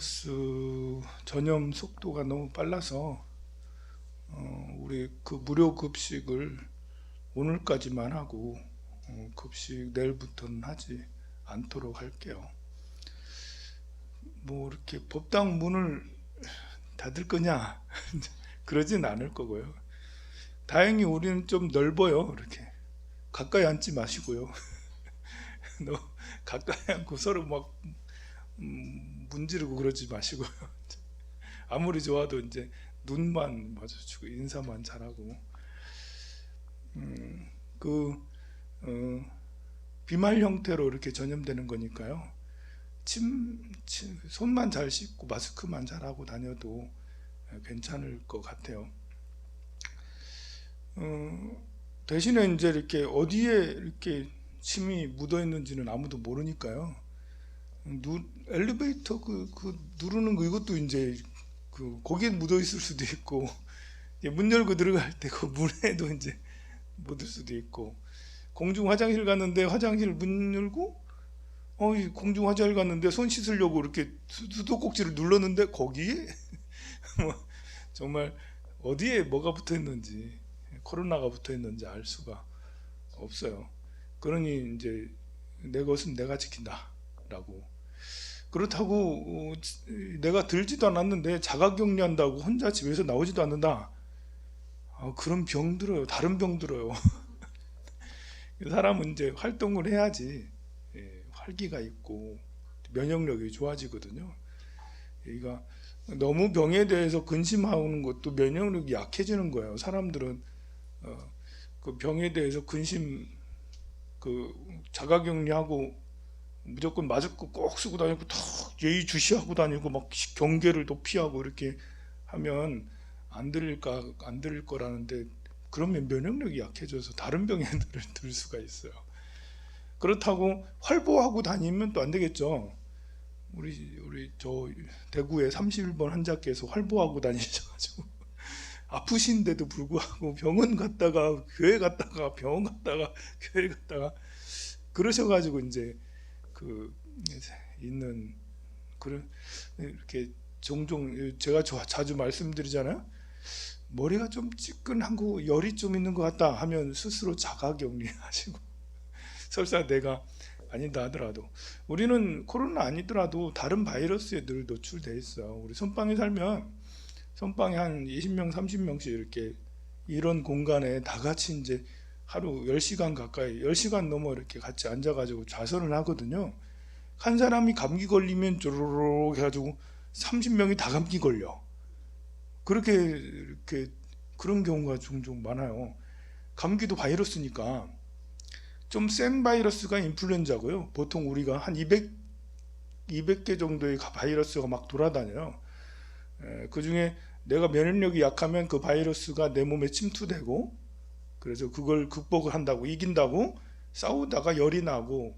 그 전염 속도가 너무 빨라서 어, 우리 그 무료 급식을 오늘까지만 하고 어, 급식 내일부터는 하지 않도록 할게요. 뭐 이렇게 법당 문을 닫을 거냐 그러진 않을 거고요. 다행히 우리는 좀 넓어요. 이렇게 가까이 앉지 마시고요. 너무 가까이 앉고 서로 막 음, 문지르고 그러지 마시고요. 아무리 좋아도 이제 눈만 마주치고 인사만 잘하고 음, 그 어, 비말 형태로 이렇게 전염되는 거니까요. 침, 침 손만 잘 씻고 마스크만 잘 하고 다녀도 괜찮을 것 같아요. 어, 대신에 이제 이렇게 어디에 이렇게 침이 묻어 있는지는 아무도 모르니까요. 누, 엘리베이터 그, 그 누르는 거 이것도 이제 그 거기에 묻어 있을 수도 있고 문 열고 들어갈 때 그 문에도 이제 묻을 수도 있고 공중 화장실 갔는데 화장실 문 열고 어이 공중 화장실 갔는데 손 씻으려고 이렇게 수- 수도꼭지를 눌렀는데 거기에 뭐 정말 어디에 뭐가 붙어 있는지 코로나가 붙어 있는지 알 수가 없어요. 그러니 이제 내 것은 내가 지킨다라고 그렇다고 어, 내가 들지도 않았는데 자가격리한다고 혼자 집에서 나오지도 않는다. 아, 그런 병 들어요. 다른 병 들어요. 사람은 이제 활동을 해야지 예, 활기가 있고 면역력이 좋아지거든요. 그러니까 너무 병에 대해서 근심하는 것도 면역력이 약해지는 거예요. 사람들은 어, 그 병에 대해서 근심 그 자가격리하고 무조건 마스크 꼭 쓰고 다니고 더 예의주시하고 다니고 막 경계를 높이하고 이렇게 하면 안 들릴까 안 들릴 거라는데 그러면 면역력이 약해져서 다른 병에 들, 들 수가 있어요. 그렇다고 활보하고 다니면 또 안 되겠죠. 우리 우리 저 대구에 31번 환자께서 활보하고 다니셔가지고 아프신데도 불구하고 병원 갔다가 교회 갔다가 병원 갔다가 교회 갔다가 그러셔가지고 이제 그 있는 그런 이렇게 종종 제가 저- 자주 말씀드리잖아요. 머리가 좀 찌끈하고 열이 좀 있는 것 같다 하면 스스로 자가격리하시고 설사 내가 아니다 하더라도 우리는 코로나 아니더라도 다른 바이러스에 늘 노출돼 있어요. 우리 선방에 살면 선방에 한 20명, 30명씩 이렇게 이런 공간에 다 같이 이제 하루 10시간 가까이 10시간 넘어 이렇게 같이 앉아 가지고 좌선을 하거든요. 한 사람이 감기 걸리면 쪼르륵 해 가지고 30명이 다 감기 걸려. 그렇게 이렇게 그런 경우가 종종 많아요. 감기도 바이러스니까 좀 센 바이러스가 인플루엔자고요. 보통 우리가 한 200, 200개 정도의 가- 바이러스가 막 돌아다녀요. 그 중에 내가 면역력이 약하면 그 바이러스가 내 몸에 침투되고 그래서 그걸 극복을 한다고 이긴다고 싸우다가 열이 나고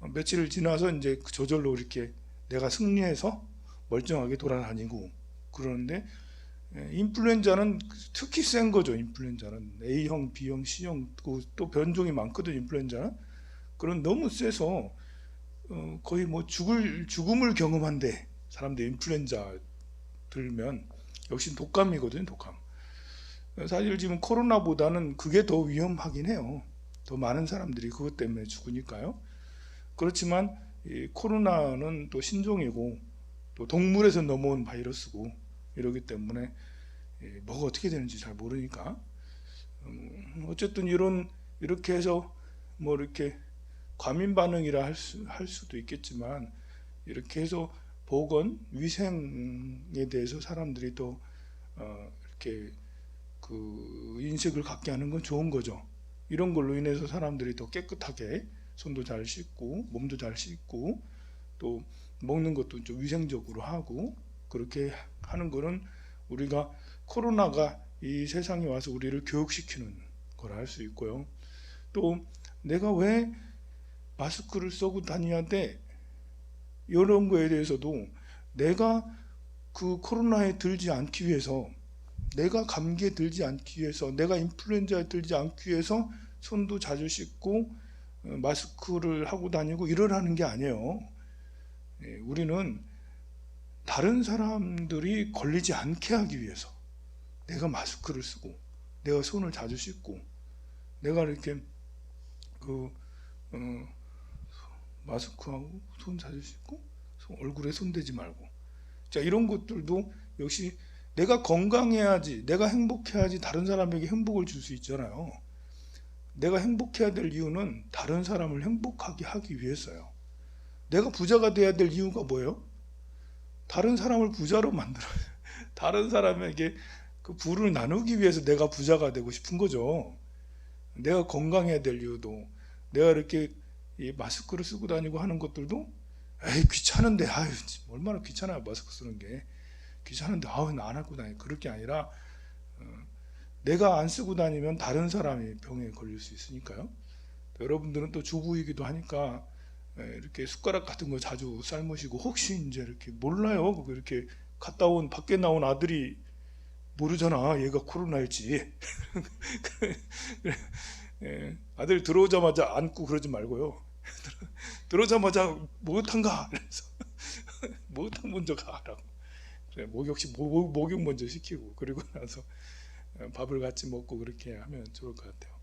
어, 며칠 지나서 이제 저절로 이렇게 내가 승리해서 멀쩡하게 돌아다니고 그러는데 예, 인플루엔자는 특히 센 거죠. 인플루엔자는 A형, B형, C형 그또 변종이 많거든. 인플루엔자는 그런 너무 세서 어, 거의 뭐 죽을 죽음을 경험한데 사람들 인플루엔자 들면 역시 독감이거든요. 독감. 사실 지금 코로나보다는 그게 더 위험하긴 해요. 더 많은 사람들이 그것 때문에 죽으니까요. 그렇지만 이 코로나는 또 신종이고 또 동물에서 넘어온 바이러스고 이러기 때문에 예, 뭐가 어떻게 되는지 잘 모르니까 음, 어쨌든 이런 이렇게 해서 뭐 이렇게 과민 반응이라 할, 수, 할 수도 있겠지만 이렇게 해서 보건 위생에 대해서 사람들이 또 어, 이렇게 그 인식을 갖게 하는 건 좋은 거죠. 이런 걸로 인해서 사람들이 더 깨끗하게 손도 잘 씻고 몸도 잘 씻고 또 먹는 것도 좀 위생적으로 하고 그렇게 하는 거는 우리가 코로나가 이 세상에 와서 우리를 교육시키는 거라 할수 있고요. 또 내가 왜 마스크를 쓰고 다녀야 돼? 이런 거에 대해서도 내가 그 코로나에 들지 않기 위해서 내가 감기에 들지 않기 위해서 내가 인플루엔자에 들지 않기 위해서 손도 자주 씻고 어, 마스크를 하고 다니고 이러라는 게 아니에요. 예, 우리는 다른 사람들이 걸리지 않게 하기 위해서 내가 마스크를 쓰고 내가 손을 자주 씻고 내가 이렇게 그 어, 마스크하고 손 자주 씻고 손- 얼굴에 손 대지 말고 자 이런 것들도 역시 내가 건강해야지 내가 행복해야지 다른 사람에게 행복을 줄 수 있잖아요. 내가 행복해야 될 이유는 다른 사람을 행복하게 하기 위해서요. 내가 부자가 돼야 될 이유가 뭐예요? 다른 사람을 부자로 만들어야 다른 사람에게 그 부를 나누기 위해서 내가 부자가 되고 싶은 거죠. 내가 건강해야 될 이유도 내가 이렇게 이 마스크를 쓰고 다니고 하는 것들도 에이 귀찮은데 아유 참, 얼마나 귀찮아요 마스크 쓰는 게 귀찮은데 아우 나안 하고 다니 그럴 게 아니라 어, 내가 안 쓰고 다니면 다른 사람이 병에 걸릴 수 있으니까요. 여러분들은 또 주부이기도 하니까 에, 이렇게 숟가락 같은 거 자주 삶으시고 혹시 이제 이렇게 몰라요. 그거 이렇게 갔다 온 밖에 나온 아들이 모르잖아. 얘가 코로나일지. 예, 아들 들어오자마자 안고 그러지 말고요. 들어오자마자 목욕탕 가. 그래서 목욕탕 먼저 가라고. 목욕시 목, 목욕 먼저 시키고 그리고 나서 어, 밥을 같이 먹고 그렇게 하면 좋을 것 같아요.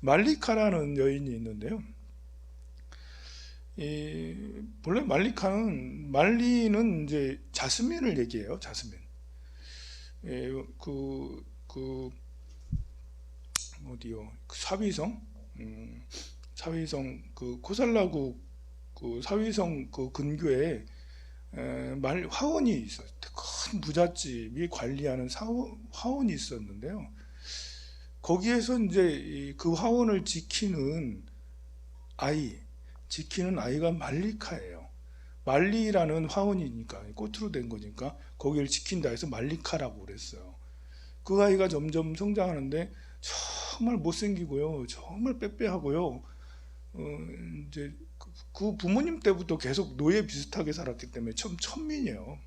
말리카라는 여인이 있는데요. 이 본래 말리카는 말리는 이제 자스민을 얘기해요. 자스민. 예, 그, 그 어디요? 그 사위성, 음, 사위성 그 코살라국 그 사위성 그 근교에 에, 말 화원이 있어요. 큰 부잣집이 관리하는 사원, 화원이 있었는데요. 거기에서 이제 이그 화원을 지키는 아이, 지키는 아이가 말리카예요. 말리라는 화원이니까 꽃으로 된 거니까 거기를 지킨다 해서 말리카라고 그랬어요. 그 아이가 점점 성장하는데 정말 못생기고요, 정말 빼빼하고요. 어, 이제 그- 그 부모님 때부터 계속 노예 비슷하게 살았기 때문에 참 천민이에요.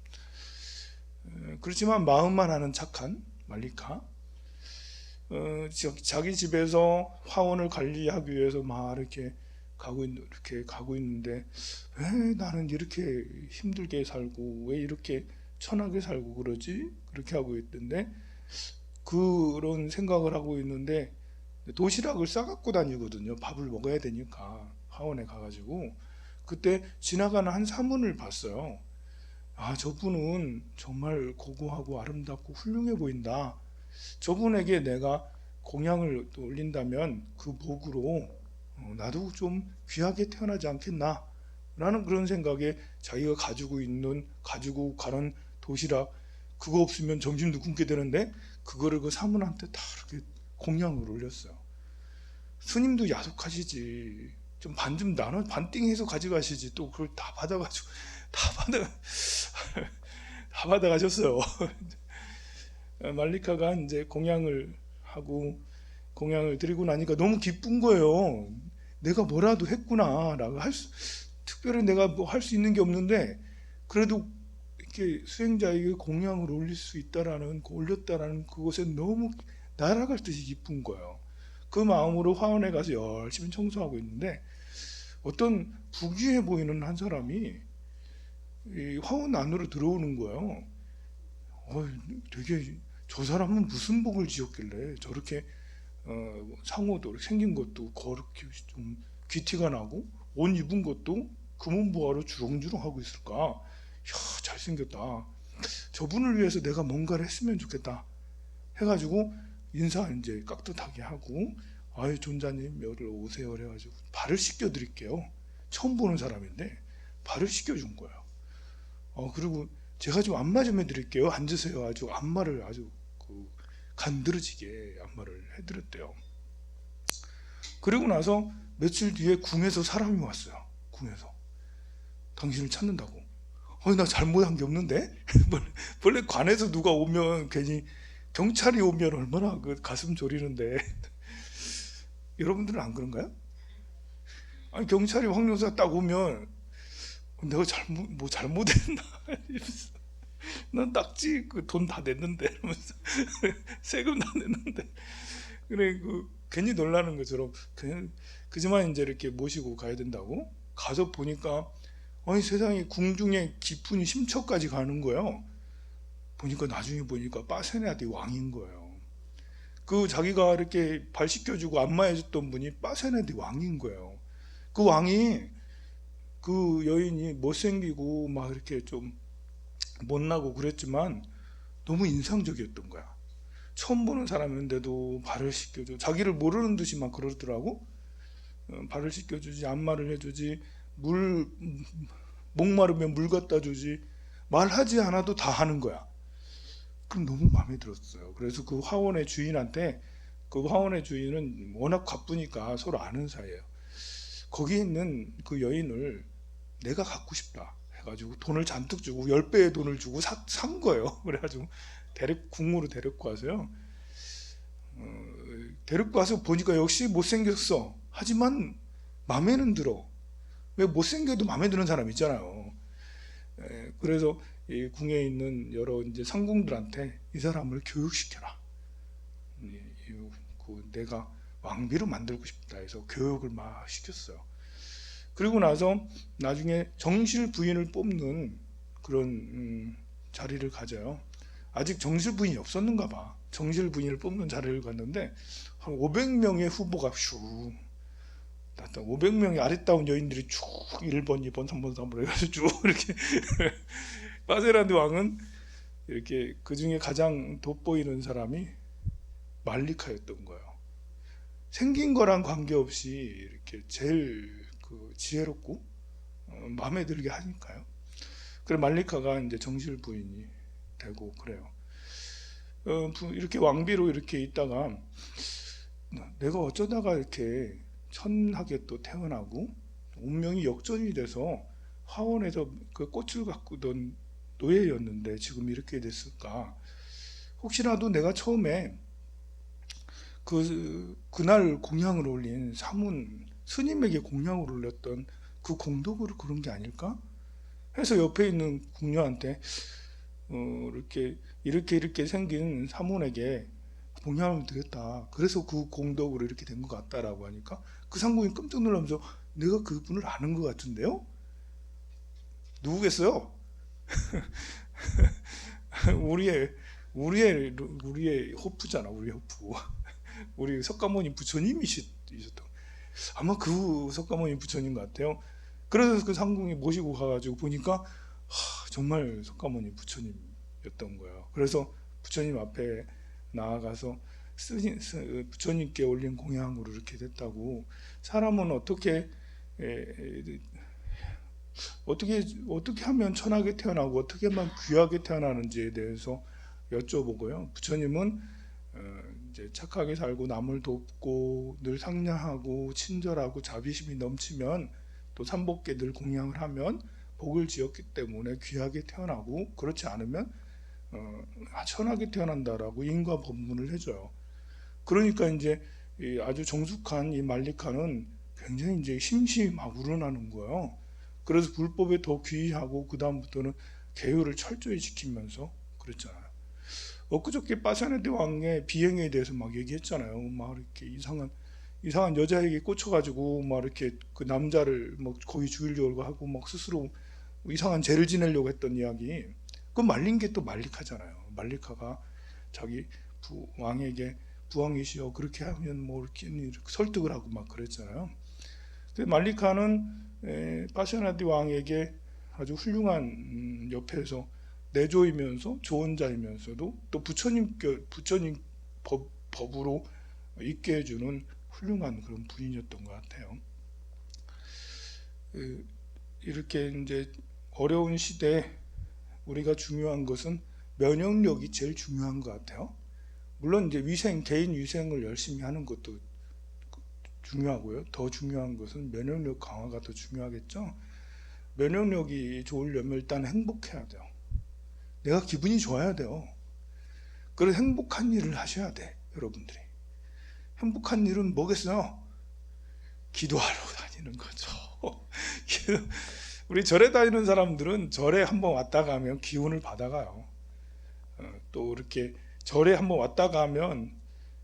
에, 그렇지만 마음만 하는 착한 말리카. 어, 자- 자기 집에서 화원을 관리하기 위해서 막 이렇게 가고 있, 이렇게 가고 있는데 왜 나는 이렇게 힘들게 살고 왜 이렇게 천하게 살고 그러지? 그렇게 하고 있던데 그런 생각을 하고 있는데 도시락을 싸갖고 다니거든요. 밥을 먹어야 되니까 화원에 가가지고 그때 지나가는 한 사문을 봤어요. 아 저분은 정말 고고하고 아름답고 훌륭해 보인다. 저분에게 내가 공양을 또 올린다면 그 복으로 어, 나도 좀 귀하게 태어나지 않겠나 라는 그런 생각에 자기가 가지고 있는 가지고 가는 도시락 그거 없으면 점심도 굶게 되는데 그거를 그 사문한테 다 이렇게 공양을 올렸어요. 스님도 야속하시지. 좀 반 좀 나눠 반띵해서 가져가시지. 또 그걸 다 받아가지고 다 받아 다 받아가셨어요. 말리카가 이제 공양을 하고 공양을 드리고 나니까 너무 기쁜 거예요. 내가 뭐라도 했구나라고 할 수, 특별히 내가 뭐 할 수 있는 게 없는데 그래도 이렇게 수행자에게 공양을 올릴 수 있다라는 올렸다라는 그것에 너무 날아갈 듯이 기쁜 거예요. 그 마음으로 화원에 가서 열심히 청소하고 있는데 어떤 부귀해 보이는 한 사람이 이 화원 안으로 들어오는 거예요. 어, 되게 저 사람은 무슨 복을 지었길래 저렇게 어, 상호도 생긴 것도 그렇게 좀 귀티가 나고 옷 입은 것도 금은보화로 주렁주렁 하고 있을까? 야 잘생겼다. 저분을 위해서 내가 뭔가를 했으면 좋겠다. 해가지고 인사 이제 깍듯하게 하고 아유 존자님 여기로 오세요 그래가지고 발을 씻겨 드릴게요. 처음 보는 사람인데 발을 씻겨 준 거예요. 어 그리고 제가 좀 안마 좀 해드릴게요. 앉으세요. 아주 안마를 아주 그 간드러지게 안마를 해드렸대요. 그리고 나서 며칠 뒤에 궁에서 사람이 왔어요. 궁에서 당신을 찾는다고. 어나 잘못한 게 없는데 원래 관에서 누가 오면 괜히 경찰이 오면 얼마나 그 가슴 졸이는데 여러분들은 안 그런가요? 아니 경찰이 황룡사 딱 오면 내가 잘못 뭐 잘못했나 난 낙지 그 돈 다 냈는데 이러면서 세금 다 냈는데 그래 그 괜히 놀라는 것처럼 그냥 그지만 이제 이렇게 모시고 가야 된다고 가서 보니까 아니 세상에 궁중에 깊은 심처까지 가는 거예요. 보니까 나중에 보니까 빠세네아디 왕인 거예요. 그 자기가 이렇게 발 씻겨주고 안마해줬던 분이 빠세네아디 왕인 거예요. 그 왕이 그 여인이 못생기고 막 이렇게 좀 못나고 그랬지만 너무 인상적이었던 거야. 처음 보는 사람인데도 발을 씻겨줘. 자기를 모르는 듯이 막 그러더라고. 어, 발을 씻겨주지, 안마를 해주지, 물 목마르면 물 갖다 주지. 말하지 않아도 다 하는 거야. 그럼 너무 마음에 들었어요. 그래서 그 화원의 주인한테 그 화원의 주인은 워낙 바쁘니까 서로 아는 사이예요. 거기 있는 그 여인을 내가 갖고 싶다 해가지고 돈을 잔뜩 주고 열 배의 돈을 주고 사, 산 거예요. 그래가지고 데리고 궁으로 데리고 와서요. 어, 데리고 와서 보니까 역시 못생겼어. 하지만 마음에는 들어. 왜 못생겨도 마음에 드는 사람 있잖아요. 에, 그래서 이 궁에 있는 여러 이제 상궁들한테 이 사람을 교육시켜라. 그 내가 왕비로 만들고 싶다 해서 교육을 막 시켰어요. 그리고 나서 나중에 정실 부인을 뽑는 그런 음, 자리를 가져요. 아직 정실 부인이 없었는가 봐. 정실 부인을 뽑는 자리를 갔는데 한 500명의 후보가 슉 나타 500명의 아리따운 여인들이 쭉 1번, 2번, 3번, 3번 해가지고 쭉 이렇게 바세라드 왕은 이렇게 그 중에 가장 돋보이는 사람이 말리카였던 거예요. 생긴 거랑 관계없이 이렇게 제일 그 지혜롭고 어, 마음에 들게 하니까요. 그래 말리카가 이제 정실 부인이 되고 그래요. 어, 부- 이렇게 왕비로 이렇게 있다가 내가 어쩌다가 이렇게 천하게 또 태어나고 운명이 역전이 돼서 화원에서 그 꽃을 가꾸던 노예였는데 지금 이렇게 됐을까? 혹시라도 내가 처음에 그 그날 공양을 올린 사문 스님에게 공양을 올렸던 그 공덕으로 그런 게 아닐까? 해서 옆에 있는 궁녀한테 어, 이렇게 이렇게 이렇게 생긴 사문에게 공양을 드렸다. 그래서 그 공덕으로 이렇게 된 것 같다라고 하니까 그 상궁이 깜짝 놀라면서 내가 그분을 아는 것 같은데요? 누구겠어요? 우리의 우리의 우리의 호프잖아, 우리 호프. 우리 석가모니 부처님이셨던 아마 그 석가모니 부처님 같아요. 그래서 그 상궁이 모시고 가가지고 보니까 하, 정말 석가모니 부처님이었던 거예요. 그래서 부처님 앞에 나아가서 스님, 스- 부처님께 올린 공양으로 이렇게 됐다고 사람은 어떻게 에, 에, 어떻게 어떻게 하면 천하게 태어나고 어떻게 하면 귀하게 태어나는지에 대해서 여쭤보고요. 부처님은 어, 이제 착하게 살고 남을 돕고 늘 상냥하고 친절하고 자비심이 넘치면 또 삼복계 늘 공양을 하면 복을 지었기 때문에 귀하게 태어나고 그렇지 않으면 어, 아, 천하게 태어난다라고 인과 법문을 해줘요. 그러니까 이제 이 아주 정숙한 이 말리카는 굉장히 이제 심심이 막 우러나는 거예요. 그래서 불법에 더 귀의하고 그 다음부터는 계율을 철저히 지키면서 그랬잖아요. 엊그저께 빠샤네드 왕의 비행에 대해서 막 얘기했잖아요. 막 이렇게 이상한 이상한 여자에게 꽂혀가지고 막 이렇게 그 남자를 뭐 거기 죽이려고 하고 막 스스로 이상한 죄를 지내려고 했던 이야기. 그 말린 게 또 말리카잖아요. 말리카가 자기 부, 왕에게 부왕이시여 그렇게 하면 뭐 이렇게 설득을 하고 막 그랬잖아요. 근데 말리카는 에, 파샤나디 왕에게 아주 훌륭한 음, 옆에서 내조이면서 좋은 자이면서도 또 부처님 부처님 법, 법으로 있게 해주는 훌륭한 그런 부인이었던 것 같아요. 그, 이렇게 이제 어려운 시대에 우리가 중요한 것은 면역력이 제일 중요한 것 같아요. 물론 이제 위생 개인 위생을 열심히 하는 것도 중요하고요. 더 중요한 것은 면역력 강화가 더 중요하겠죠. 면역력이 좋으려면 일단 행복해야 돼요. 내가 기분이 좋아야 돼요. 그래서 행복한 일을 하셔야 돼, 여러분들이. 행복한 일은 뭐겠어요? 기도하러 다니는 거죠. 우리 절에 다니는 사람들은 절에 한번 왔다 가면 기운을 받아가요. 어, 또 이렇게 절에 한번 왔다 가면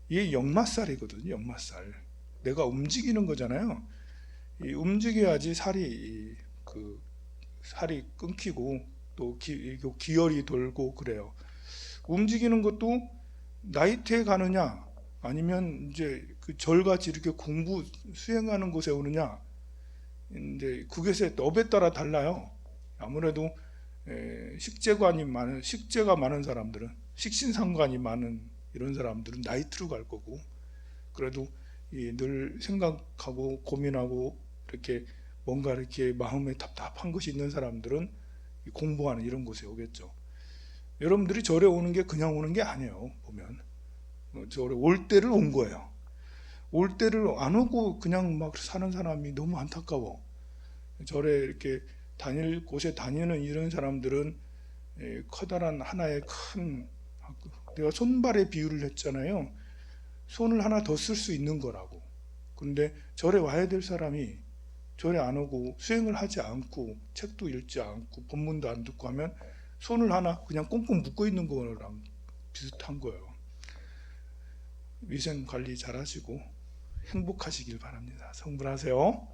이게 역마살이거든요. 역마살. 내가 움직이는 거잖아요. 이 움직여야지 살이 이- 그 살이 끊기고 또 기, 기혈이 돌고 그래요. 움직이는 것도 나이트에 가느냐 아니면 이제 그 절같이 이렇게 공부 수행하는 곳에 오느냐 이제 그것의 업에 따라 달라요. 아무래도 에, 식재관이 많은 식재가 많은 사람들은 식신상관이 많은 이런 사람들은 나이트로 갈 거고 그래도 이 늘 생각하고 고민하고 이렇게 뭔가 이렇게 마음에 답답한 것이 있는 사람들은 이 공부하는 이런 곳에 오겠죠. 여러분들이 절에 오는 게 그냥 오는 게 아니에요. 보면 어, 절에 올 때를 온 거예요. 올 때를 안 오고 그냥 막 사는 사람이 너무 안타까워. 절에 이렇게 다닐 곳에 다니는 이런 사람들은 에, 커다란 하나의 큰 내가 손발의 비유를 했잖아요. 손을 하나 더 쓸 수 있는 거라고. 근데 절에 와야 될 사람이 절에 안 오고 수행을 하지 않고 책도 읽지 않고 본문도 안 듣고 하면 손을 하나 그냥 꽁꽁 묶고 있는 거랑 비슷한 거예요. 위생 관리 잘 하시고 행복하시길 바랍니다. 성불하세요.